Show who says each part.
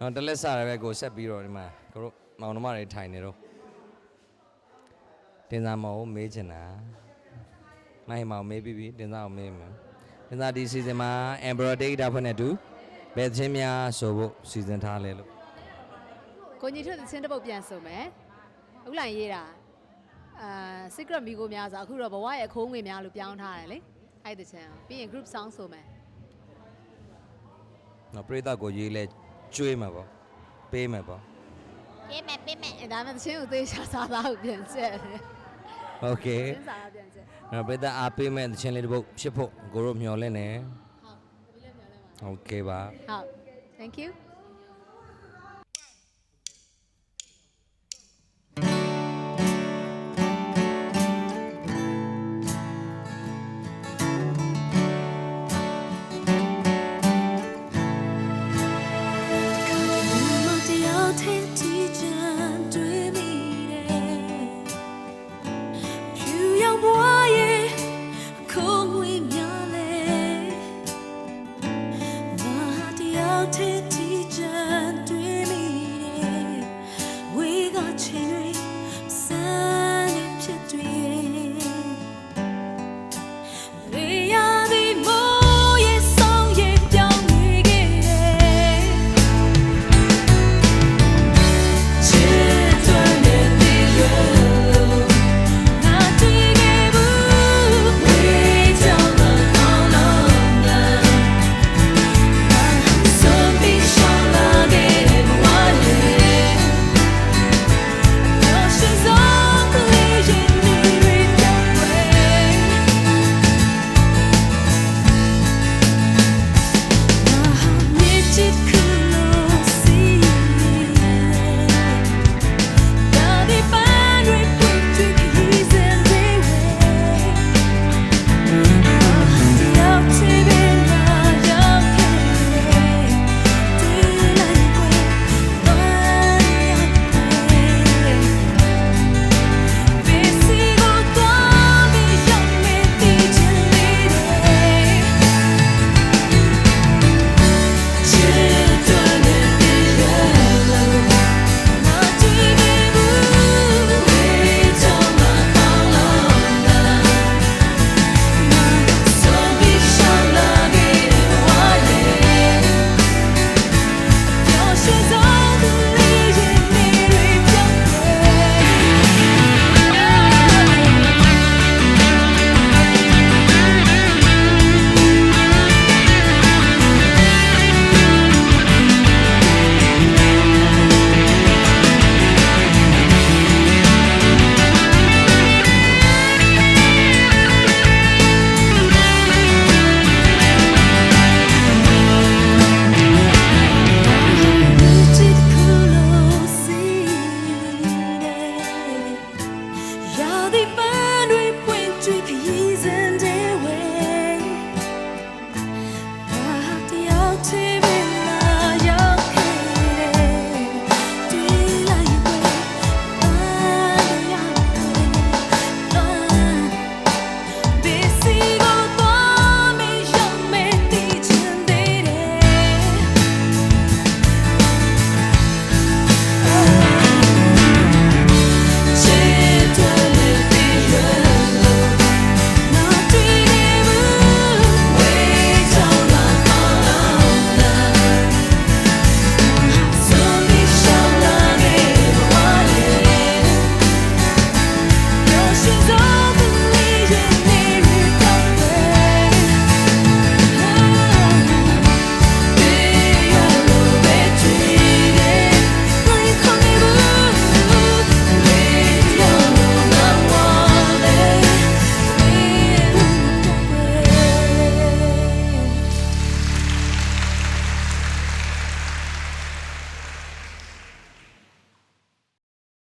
Speaker 1: နော်တလက်စားရပဲကိုဆက်ပြီးတော့ဒီမှာကိုတို့မောင်နှမတွေထိုင်နေတော့တင်စားမောင်ကိုမေးချင်တာမိုင်းမောင်မေးပြီးပြီတင်စားအောင်မေးမယ်တင်စားဒီစီဇန်မှာ Emperor Data ဖွဲ့နဲ့တူဘယ်သချင်းများဆိုဖို့စီစဉ်ထားလဲလို့
Speaker 2: ကိုကြီးထွတ်သချင်းတစ်ပုတ်ပြန်ဆိုမယ်ဥလိုင်ရေးတာအာ secret မိကိုများဆိုအခုတော့ဘဝရဲ့ခိုးငွေများလို့ပြောင်းထားတယ်လေအဲ့ဒီသချင်းကိုပြီးရင် group song ဆိုမယ်
Speaker 1: နော်ပရိသတ်ကိုရေးလဲ ကျွေးမှာပေါ့ပေးမှာပေါ့
Speaker 2: ပေးမယ်ပေးမယ်အဲ့ဒါမှသချင်းကိုသေချာစားသားကိုပြန်ချက်တယ်
Speaker 1: โอเค
Speaker 2: သချင်းစားသားပြန်ချက်
Speaker 1: နော်ပရိသတ်အားပေးမဲ့သချင်းလေးတစ်ပုတ်ဖြစ်ဖို့ကိုတို့မျှော်လင့်နေ
Speaker 2: ဟုတ်ဒီလေးပြောလဲပါ
Speaker 1: โอเคပါ
Speaker 2: ဟုတ် thank you